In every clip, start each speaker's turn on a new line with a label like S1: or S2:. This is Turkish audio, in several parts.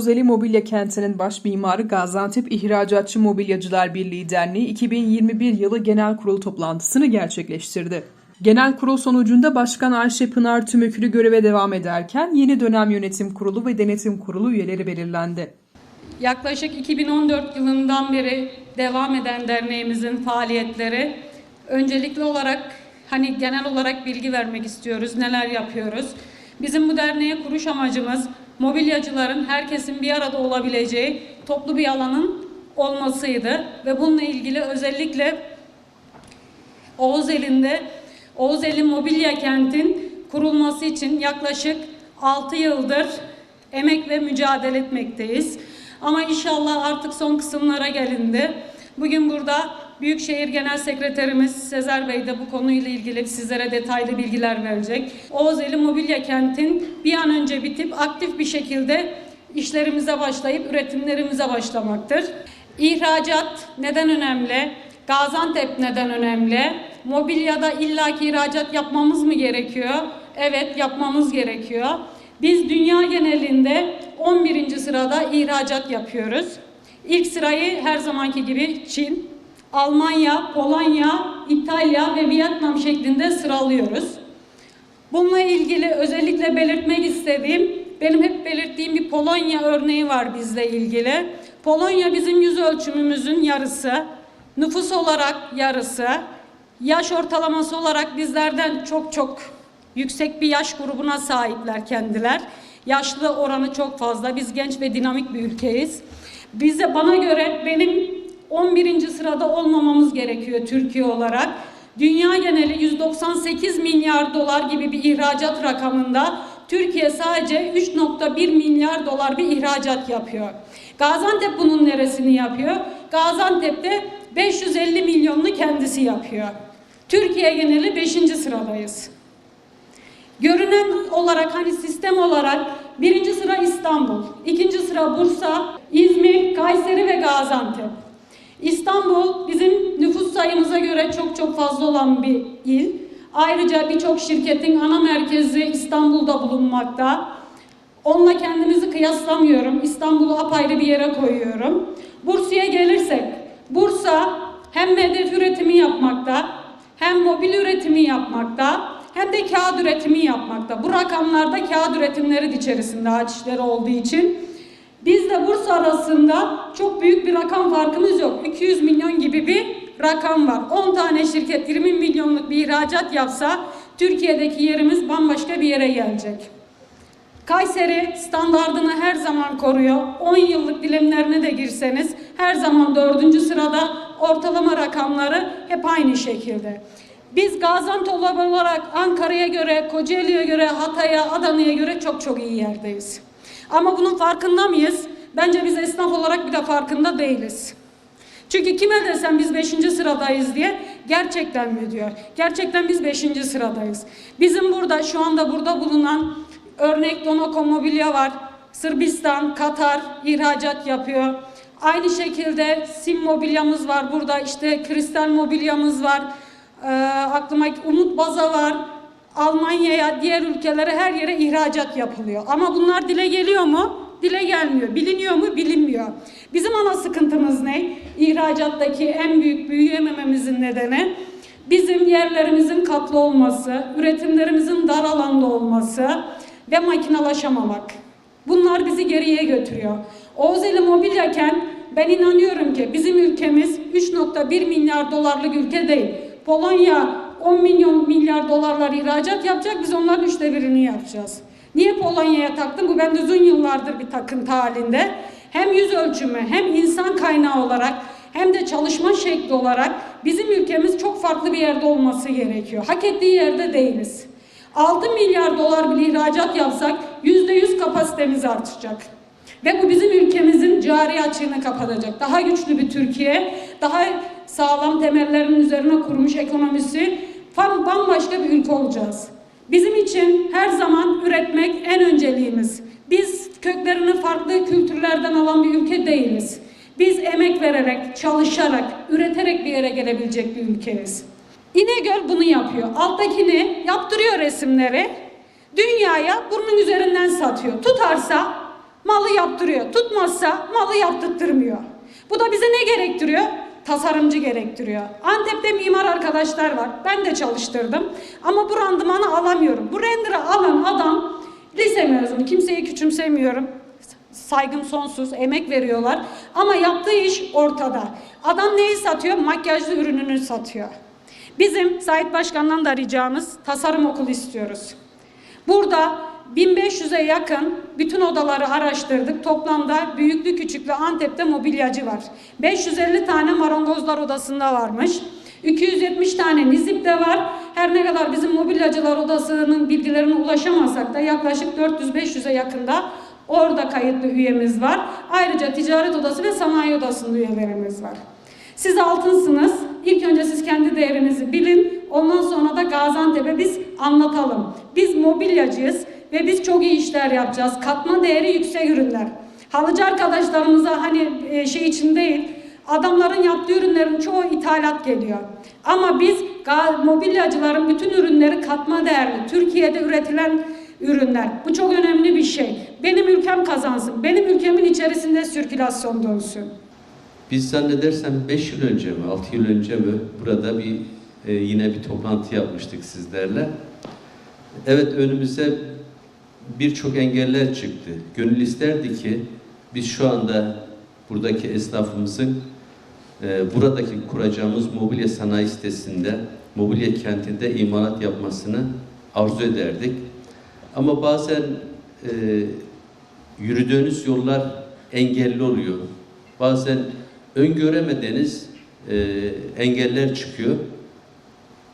S1: Oğuzeli Mobilya Kenti'nin baş mimarı Gaziantep İhracatçı Mobilyacılar Birliği Derneği 2021 yılı genel kurul toplantısını gerçekleştirdi. Genel kurul sonucunda Başkan Ayşe Pınar Tümökülü göreve devam ederken yeni dönem yönetim kurulu ve denetim kurulu üyeleri belirlendi.
S2: Yaklaşık 2014 yılından beri devam eden derneğimizin faaliyetleri öncelikli olarak hani genel olarak bilgi vermek istiyoruz. Neler yapıyoruz? Bizim bu derneğe kuruş amacımız mobilyacıların herkesin bir arada olabileceği toplu bir alanın olmasıydı ve bununla ilgili özellikle Oğuzel'inde Oğuzel'in mobilya kentin kurulması için yaklaşık 6 yıldır emek ve mücadele etmekteyiz. Ama inşallah artık son kısımlara gelindi. Bugün burada Büyükşehir Genel Sekreterimiz Sezer Bey de bu konuyla ilgili sizlere detaylı bilgiler verecek. Oğuzeli Mobilya Kent'in bir an önce bitip aktif bir şekilde işlerimize başlayıp üretimlerimize başlamaktır. İhracat neden önemli? Gaziantep neden önemli? Mobilyada illaki ihracat yapmamız mı gerekiyor? Evet yapmamız gerekiyor. Biz dünya genelinde 11. sırada ihracat yapıyoruz. İlk sırayı her zamanki gibi Çin, Almanya, Polonya, İtalya ve Vietnam şeklinde sıralıyoruz. Bununla ilgili özellikle belirtmek istediğim, benim hep belirttiğim bir Polonya örneği var bizle ilgili. Polonya bizim yüz ölçümümüzün yarısı, nüfus olarak yarısı, yaş ortalaması olarak bizlerden çok çok yüksek bir yaş grubuna sahipler kendiler. Yaşlı oranı çok fazla. Biz genç ve dinamik bir ülkeyiz. Bize bana göre benim 11. sırada olmamamız gerekiyor Türkiye olarak. Dünya geneli 198 milyar dolar gibi bir ihracat rakamında Türkiye sadece 3.1 milyar dolar bir ihracat yapıyor. Gaziantep bunun neresini yapıyor? Gaziantep'te 550 milyonunu kendisi yapıyor. Türkiye geneli 5. sıradayız. Görünen olarak hani sistem olarak birinci sıra İstanbul, ikinci sıra Bursa, İzmir, Kayseri ve Gaziantep. İstanbul bizim nüfus sayımıza göre çok çok fazla olan bir il. Ayrıca birçok şirketin ana merkezi İstanbul'da bulunmakta. Onunla kendimizi kıyaslamıyorum. İstanbul'u apayrı bir yere koyuyorum. Bursa'ya gelirsek, Bursa hem hedef üretimi yapmakta, hem mobil üretimi yapmakta, hem de kağıt üretimi yapmakta. Bu rakamlarda kağıt üretimleri de içerisinde ağaç işleri olduğu için. Bizle Bursa arasında çok büyük bir rakam farkımız yok. 200 milyon gibi bir rakam var. 10 tane şirket 20 milyonluk bir ihracat yapsa Türkiye'deki yerimiz bambaşka bir yere gelecek. Kayseri standardını her zaman koruyor. 10 yıllık dilimlerine de girseniz her zaman dördüncü sırada ortalama rakamları hep aynı şekilde. Biz Gaziantep olarak Ankara'ya göre, Kocaeli'ye göre, Hatay'a, Adana'ya göre çok çok iyi yerdeyiz. Ama bunun farkında mıyız? Bence biz esnaf olarak bir de farkında değiliz. Çünkü kime desem biz 5. sıradayız diye gerçekten mi diyor? Gerçekten biz 5. sıradayız. Bizim burada şu anda burada bulunan örnek Donoko Mobilya var. Sırbistan, Katar ihracat yapıyor. Aynı şekilde Sim mobilyamız var burada işte kristal mobilyamız var. Ee, aklıma Umut Baza var. Almanya'ya, diğer ülkelere her yere ihracat yapılıyor. Ama bunlar dile geliyor mu? Dile gelmiyor. Biliniyor mu? Bilinmiyor. Bizim ana sıkıntımız ne? İhracattaki en büyük büyüyemememizin nedeni bizim yerlerimizin katlı olması, üretimlerimizin dar alanda olması ve makinalaşamamak. Bunlar bizi geriye götürüyor. Oğuzeli Mobilya'ken ben inanıyorum ki bizim ülkemiz 3.1 milyar dolarlık ülke değil. Polonya 10 milyon milyar dolarlar ihracat yapacak, biz onların üçte birini yapacağız. Niye Polonya'ya taktım? Bu bende uzun yıllardır bir takıntı halinde. Hem yüz ölçümü hem insan kaynağı olarak hem de çalışma şekli olarak bizim ülkemiz çok farklı bir yerde olması gerekiyor. Hak ettiği yerde değiliz. 6 milyar dolar bir ihracat yapsak %100 kapasitemiz artacak. Ve bu bizim ülkemizin cari açığını kapatacak. Daha güçlü bir Türkiye, daha sağlam temellerin üzerine kurmuş ekonomisi bambaşka bir ülke olacağız. Bizim için her zaman üretmek en önceliğimiz. Biz köklerini farklı kültürlerden alan bir ülke değiliz. Biz emek vererek, çalışarak, üreterek bir yere gelebilecek bir ülkeyiz. İnegöl bunu yapıyor. Alttakini yaptırıyor resimleri. Dünyaya burnun üzerinden satıyor. Tutarsa malı yaptırıyor. Tutmazsa malı yaptırtmıyor. Bu da bize ne gerektiriyor? Tasarımcı gerektiriyor. Antep'te mimar arkadaşlar var. Ben de çalıştırdım. Ama bu randımanı alamıyorum. Bu render'ı alan adam lise mezunu. Kimseyi küçümsemiyorum. Saygım sonsuz. Emek veriyorlar. Ama yaptığı iş ortada. Adam neyi satıyor? Makyajlı ürününü satıyor. Bizim Sait Başkan'dan da ricamız tasarım okulu istiyoruz. Burada 1500'e yakın bütün odaları araştırdık. Toplamda büyüklü küçüklü Antep'te mobilyacı var. 550 tane marangozlar odasında varmış. 270 tane Nizip'te var. Her ne kadar bizim mobilyacılar odasının bilgilerine ulaşamasak da yaklaşık 400-500'e yakında orada kayıtlı üyemiz var. Ayrıca ticaret odası ve sanayi odasında üyelerimiz var. Siz altınsınız. İlk önce siz kendi değerinizi bilin. Ondan sonra da Gaziantep'e biz anlatalım. Biz mobilyacıyız ve biz çok iyi işler yapacağız. Katma değeri yüksek ürünler. Halıcı arkadaşlarımıza hani e, şey için değil, adamların yaptığı ürünlerin çoğu ithalat geliyor. Ama biz mobilyacıların bütün ürünleri katma değerli. Türkiye'de üretilen ürünler. Bu çok önemli bir şey. Benim ülkem kazansın. Benim ülkemin içerisinde sirkülasyon dönsün.
S3: Biz zannedersem 5 yıl önce mi, 6 yıl önce mi burada bir e, yine bir toplantı yapmıştık sizlerle. Evet önümüze birçok engeller çıktı. Gönül isterdi ki biz şu anda buradaki esnafımızın e, buradaki kuracağımız mobilya sanayi sitesinde, mobilya kentinde imalat yapmasını arzu ederdik. Ama bazen e, yürüdüğünüz yollar engelli oluyor. Bazen öngöremediğiniz e, engeller çıkıyor.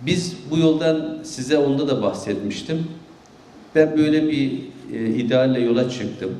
S3: Biz bu yoldan size onda da bahsetmiştim. Ben böyle bir e, idealle yola çıktım.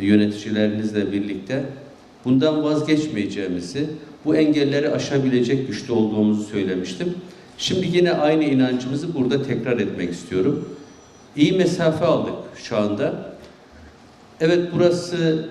S3: Yöneticilerinizle birlikte. Bundan vazgeçmeyeceğimizi, bu engelleri aşabilecek güçte olduğumuzu söylemiştim. Şimdi yine aynı inancımızı burada tekrar etmek istiyorum. İyi mesafe aldık şu anda. Evet burası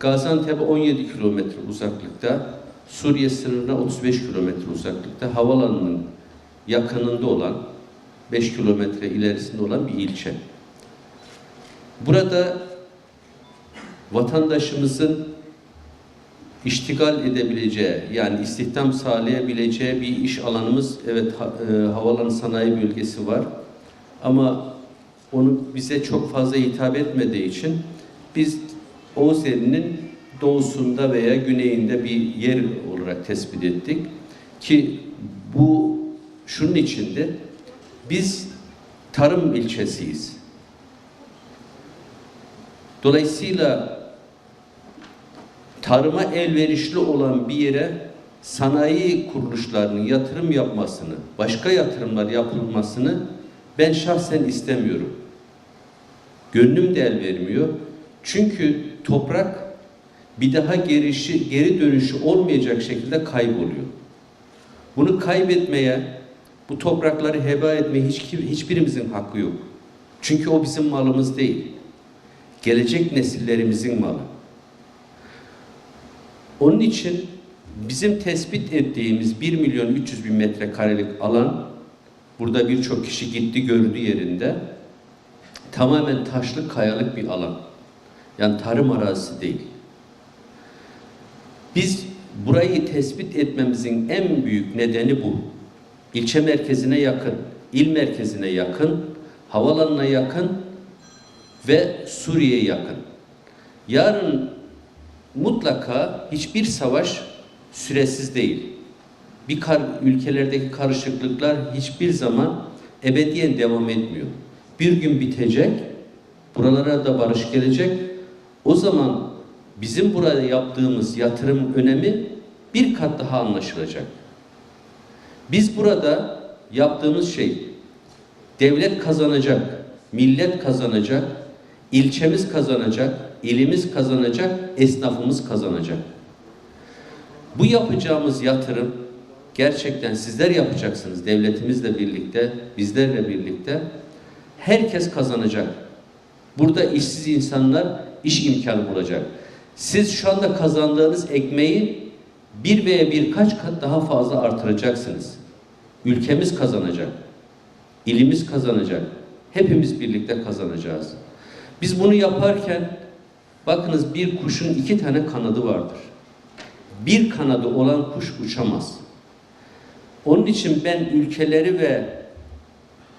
S3: Gaziantep'e 17 kilometre uzaklıkta, Suriye sınırına 35 kilometre uzaklıkta, havalanının yakınında olan, 5 kilometre ilerisinde olan bir ilçe. Burada vatandaşımızın iştigal edebileceği, yani istihdam sağlayabileceği bir iş alanımız, evet ha, e, havalanı sanayi bölgesi var. Ama onu bize çok fazla hitap etmediği için biz Oğuzeli'nin doğusunda veya güneyinde bir yer olarak tespit ettik. Ki bu şunun içinde biz tarım ilçesiyiz. Dolayısıyla tarıma elverişli olan bir yere sanayi kuruluşlarının yatırım yapmasını, başka yatırımlar yapılmasını ben şahsen istemiyorum. Gönlüm de el vermiyor. Çünkü toprak bir daha gerişi, geri dönüşü olmayacak şekilde kayboluyor. Bunu kaybetmeye, bu toprakları heba etmeye hiç, hiçbirimizin hakkı yok. Çünkü o bizim malımız değil. Gelecek nesillerimizin malı. Onun için bizim tespit ettiğimiz 1 milyon 300 bin metrekarelik alan, burada birçok kişi gitti gördü yerinde, tamamen taşlık kayalık bir alan. Yani tarım arazisi değil. Biz burayı tespit etmemizin en büyük nedeni bu. İlçe merkezine yakın, il merkezine yakın, havalanına yakın ve Suriye'ye yakın. Yarın mutlaka hiçbir savaş süresiz değil. Bir kar, ülkelerdeki karışıklıklar hiçbir zaman ebediyen devam etmiyor. Bir gün bitecek, buralara da barış gelecek. O zaman bizim burada yaptığımız yatırım önemi bir kat daha anlaşılacak. Biz burada yaptığımız şey devlet kazanacak, millet kazanacak, ilçemiz kazanacak, ilimiz kazanacak, esnafımız kazanacak. Bu yapacağımız yatırım gerçekten sizler yapacaksınız devletimizle birlikte, bizlerle birlikte. Herkes kazanacak. Burada işsiz insanlar iş imkanı bulacak. Siz şu anda kazandığınız ekmeği bir veya birkaç kat daha fazla artıracaksınız. Ülkemiz kazanacak. İlimiz kazanacak. Hepimiz birlikte kazanacağız. Biz bunu yaparken Bakınız bir kuşun iki tane kanadı vardır. Bir kanadı olan kuş uçamaz. Onun için ben ülkeleri ve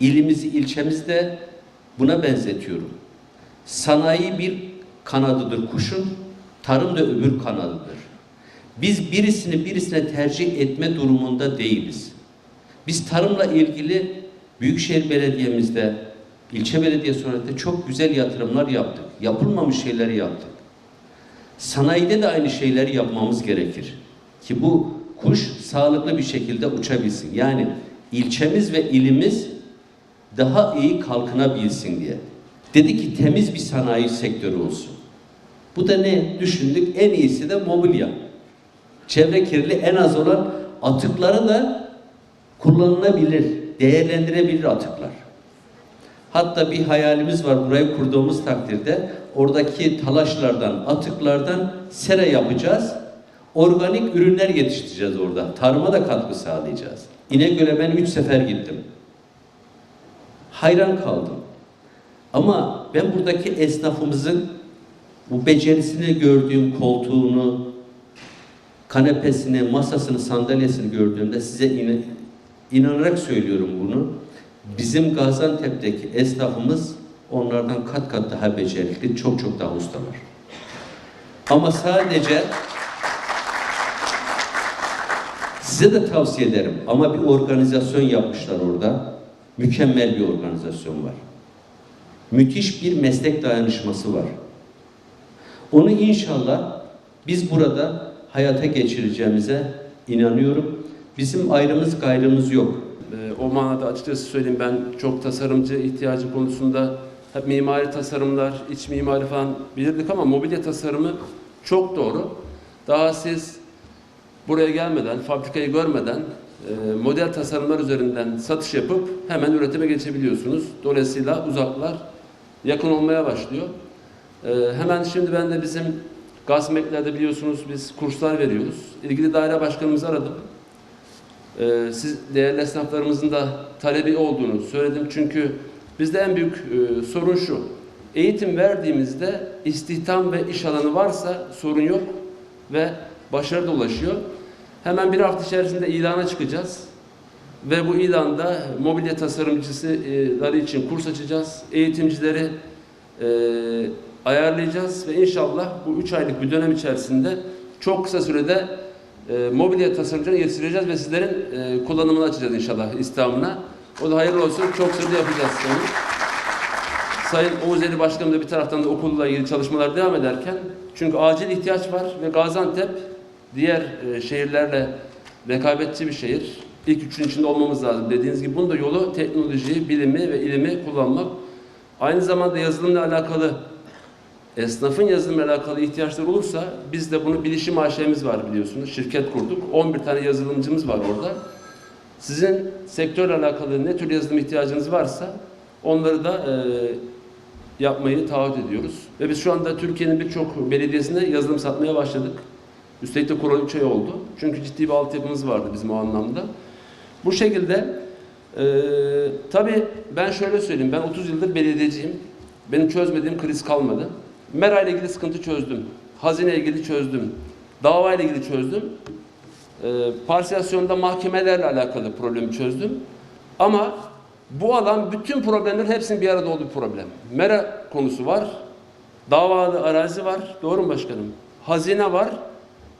S3: ilimizi, ilçemizi de buna benzetiyorum. Sanayi bir kanadıdır kuşun, tarım da öbür kanadıdır. Biz birisini birisine tercih etme durumunda değiliz. Biz tarımla ilgili Büyükşehir Belediye'mizde, ilçe belediye sonrasında çok güzel yatırımlar yaptık. Yapılmamış şeyleri yaptık. Sanayide de aynı şeyleri yapmamız gerekir. Ki bu kuş sağlıklı bir şekilde uçabilsin. Yani ilçemiz ve ilimiz daha iyi kalkınabilsin diye. Dedi ki temiz bir sanayi sektörü olsun. Bu da ne? Düşündük en iyisi de mobilya. Çevre kirliliği en az olan atıkları da kullanılabilir, değerlendirebilir atıklar. Hatta bir hayalimiz var burayı kurduğumuz takdirde oradaki talaşlardan, atıklardan sera yapacağız. Organik ürünler yetiştireceğiz orada. Tarıma da katkı sağlayacağız. İnegöl'e ben üç sefer gittim. Hayran kaldım. Ama ben buradaki esnafımızın bu becerisini gördüğüm koltuğunu, kanepesini, masasını, sandalyesini gördüğümde size in- inanarak söylüyorum bunu. Bizim Gaziantep'teki esnafımız onlardan kat kat daha becerikli, çok çok daha ustalar. Ama sadece size de tavsiye ederim ama bir organizasyon yapmışlar orada. Mükemmel bir organizasyon var. Müthiş bir meslek dayanışması var. Onu inşallah biz burada hayata geçireceğimize inanıyorum. Bizim ayrımız gayrımız yok.
S4: Ee, O manada açıkçası söyleyeyim ben çok tasarımcı ihtiyacı konusunda hep mimari tasarımlar, iç mimari falan bilirdik ama mobilya tasarımı çok doğru. Daha siz buraya gelmeden, fabrikayı görmeden e, model tasarımlar üzerinden satış yapıp hemen üretime geçebiliyorsunuz. Dolayısıyla uzaklar yakın olmaya başlıyor. E, Hemen şimdi ben de bizim Gazmekler'de biliyorsunuz biz kurslar veriyoruz. İlgili daire başkanımızı aradım. Ee, siz değerli esnaflarımızın da talebi olduğunu söyledim. Çünkü bizde en büyük e, sorun şu. Eğitim verdiğimizde istihdam ve iş alanı varsa sorun yok ve başarı da ulaşıyor. Hemen bir hafta içerisinde ilana çıkacağız. Ve bu ilanda mobilya tasarımcıları için kurs açacağız. Eğitimcileri e, ayarlayacağız ve inşallah bu üç aylık bir dönem içerisinde çok kısa sürede e, mobilya tasarımcılarını yetiştireceğiz ve sizlerin e, kullanımını açacağız inşallah İstanbul'a. O da hayırlı olsun. Çok sürede yapacağız onu. Sayın Oğuz Ali Başkanım da bir taraftan da okulla ilgili çalışmalar devam ederken çünkü acil ihtiyaç var ve Gaziantep diğer e, şehirlerle rekabetçi bir şehir. İlk üçün içinde olmamız lazım. Dediğiniz gibi bunun da yolu teknolojiyi, bilimi ve ilimi kullanmak. Aynı zamanda yazılımla alakalı esnafın yazılımla alakalı ihtiyaçları olursa biz de bunu bilişim AŞ'miz var biliyorsunuz. Şirket kurduk. 11 tane yazılımcımız var orada. Sizin sektörle alakalı ne tür yazılım ihtiyacınız varsa onları da e, yapmayı taahhüt ediyoruz. Ve biz şu anda Türkiye'nin birçok belediyesinde yazılım satmaya başladık. Üstelik de kuralı 3 ay oldu. Çünkü ciddi bir altyapımız vardı bizim o anlamda. Bu şekilde e, tabii ben şöyle söyleyeyim. Ben 30 yıldır belediyeciyim. Benim çözmediğim kriz kalmadı. Mera ile ilgili sıkıntı çözdüm. Hazine ile ilgili çözdüm. Dava ile ilgili çözdüm. E, parsilasyonda mahkemelerle alakalı problemi çözdüm. Ama bu alan bütün problemlerin hepsinin bir arada olduğu problem. Mera konusu var. Davalı arazi var. Doğru mu başkanım? Hazine var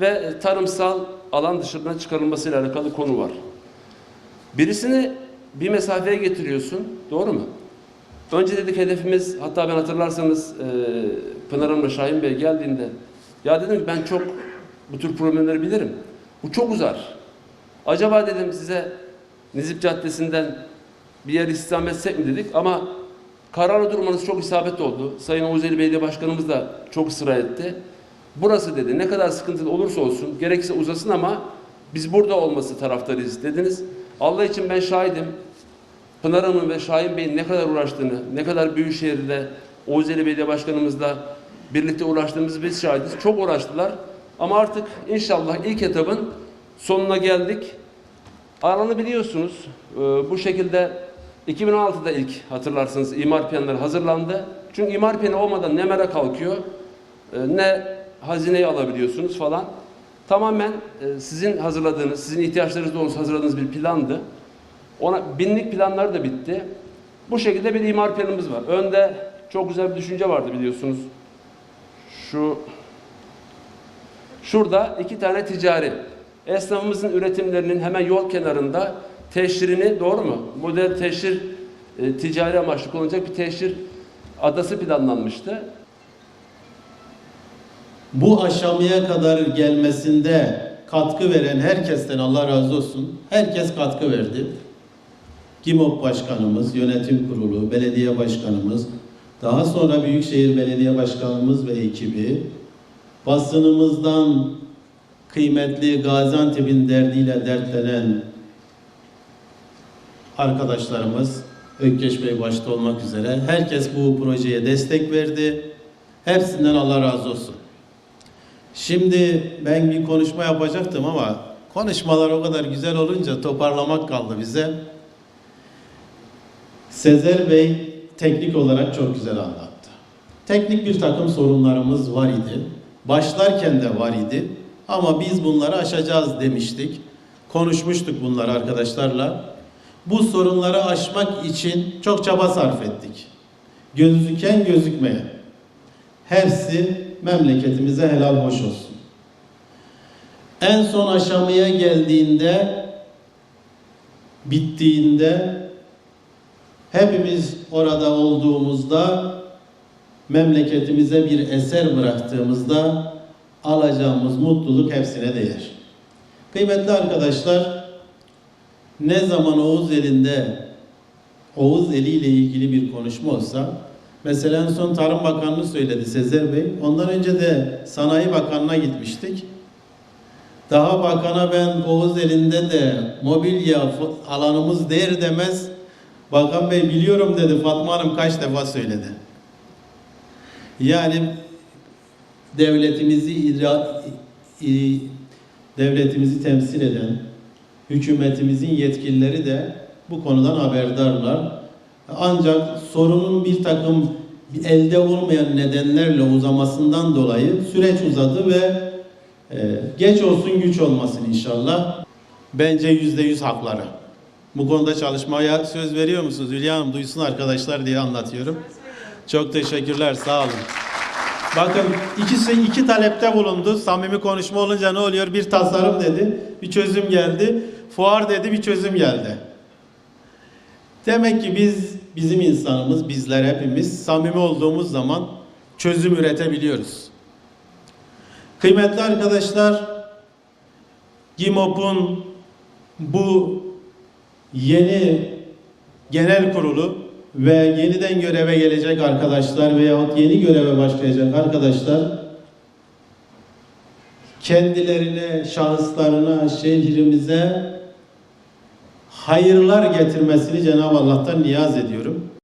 S4: ve tarımsal alan dışına çıkarılmasıyla alakalı konu var. Birisini bir mesafeye getiriyorsun. Doğru mu? Önce dedik hedefimiz, hatta ben hatırlarsanız e, Pınar Hanım'la Şahin Bey geldiğinde ya dedim ki ben çok bu tür problemleri bilirim. Bu çok uzar. Acaba dedim size Nizip Caddesi'nden bir yer istihdam etsek mi dedik ama kararlı durmanız çok isabet oldu. Sayın Oğuz Ali Belediye Başkanımız da çok ısrar etti. Burası dedi ne kadar sıkıntılı olursa olsun gerekse uzasın ama biz burada olması taraftarıyız dediniz. Allah için ben şahidim. Pınar Hanım ve Şahin Bey'in ne kadar uğraştığını, ne kadar Büyükşehir'de Oğuz Ali Belediye Başkanımızla birlikte uğraştığımız biz şahidiz. Çok uğraştılar. Ama artık inşallah ilk etapın sonuna geldik. Alanı biliyorsunuz. Ee, bu şekilde 2016'da ilk hatırlarsınız imar planları hazırlandı. Çünkü imar planı olmadan ne mera kalkıyor, e, ne hazineyi alabiliyorsunuz falan. Tamamen e, sizin hazırladığınız, sizin ihtiyaçlarınız doğrusu hazırladığınız bir plandı. Ona binlik planlar da bitti. Bu şekilde bir imar planımız var. Önde çok güzel bir düşünce vardı biliyorsunuz. Şu şurada iki tane ticari. Esnafımızın üretimlerinin hemen yol kenarında teşhirini doğru mu? Model teşhir e, ticari amaçlı kullanılacak bir teşhir adası planlanmıştı.
S5: bu aşamaya kadar gelmesinde katkı veren herkesten Allah razı olsun. Herkes katkı verdi. GİMOP Başkanımız, Yönetim Kurulu, Belediye Başkanımız, daha sonra Büyükşehir Belediye Başkanımız ve ekibi, basınımızdan kıymetli Gaziantep'in derdiyle dertlenen arkadaşlarımız, Ökkeş Bey başta olmak üzere herkes bu projeye destek verdi. Hepsinden Allah razı olsun. Şimdi ben bir konuşma yapacaktım ama konuşmalar o kadar güzel olunca toparlamak kaldı bize. Sezer Bey teknik olarak çok güzel anlattı. Teknik bir takım sorunlarımız var idi. Başlarken de var idi. Ama biz bunları aşacağız demiştik. Konuşmuştuk bunları arkadaşlarla. Bu sorunları aşmak için çok çaba sarf ettik. Gözüken gözükmeyen. Hepsi memleketimize helal hoş olsun. En son aşamaya geldiğinde, bittiğinde, hepimiz orada olduğumuzda, memleketimize bir eser bıraktığımızda alacağımız mutluluk hepsine değer. Kıymetli arkadaşlar, ne zaman Oğuz elinde Oğuz eli ile ilgili bir konuşma olsa mesela en son Tarım Bakanlığı söyledi Sezer Bey. Ondan önce de Sanayi Bakanlığı'na gitmiştik. Daha bakana ben Oğuz elinde de mobilya alanımız der demez Bakan Bey biliyorum dedi Fatma Hanım kaç defa söyledi. Yani devletimizi idra, devletimizi temsil eden hükümetimizin yetkilileri de bu konudan haberdarlar. Ancak sorunun bir takım elde olmayan nedenlerle uzamasından dolayı süreç uzadı ve e, geç olsun güç olmasın inşallah. Bence yüzde yüz hakları. Bu konuda çalışmaya söz veriyor musunuz? Hülya Hanım duysun arkadaşlar diye anlatıyorum. Çok teşekkürler sağ olun. Bakın ikisi iki talepte bulundu. Samimi konuşma olunca ne oluyor? Bir tasarım dedi, bir çözüm geldi. Fuar dedi, bir çözüm geldi. Demek ki biz, bizim insanımız, bizler hepimiz samimi olduğumuz zaman çözüm üretebiliyoruz. Kıymetli arkadaşlar, GİMOP'un bu yeni genel kurulu ve yeniden göreve gelecek arkadaşlar veyahut yeni göreve başlayacak arkadaşlar kendilerine, şahıslarına, şehrimize hayırlar getirmesini Cenab-ı Allah'tan niyaz ediyorum.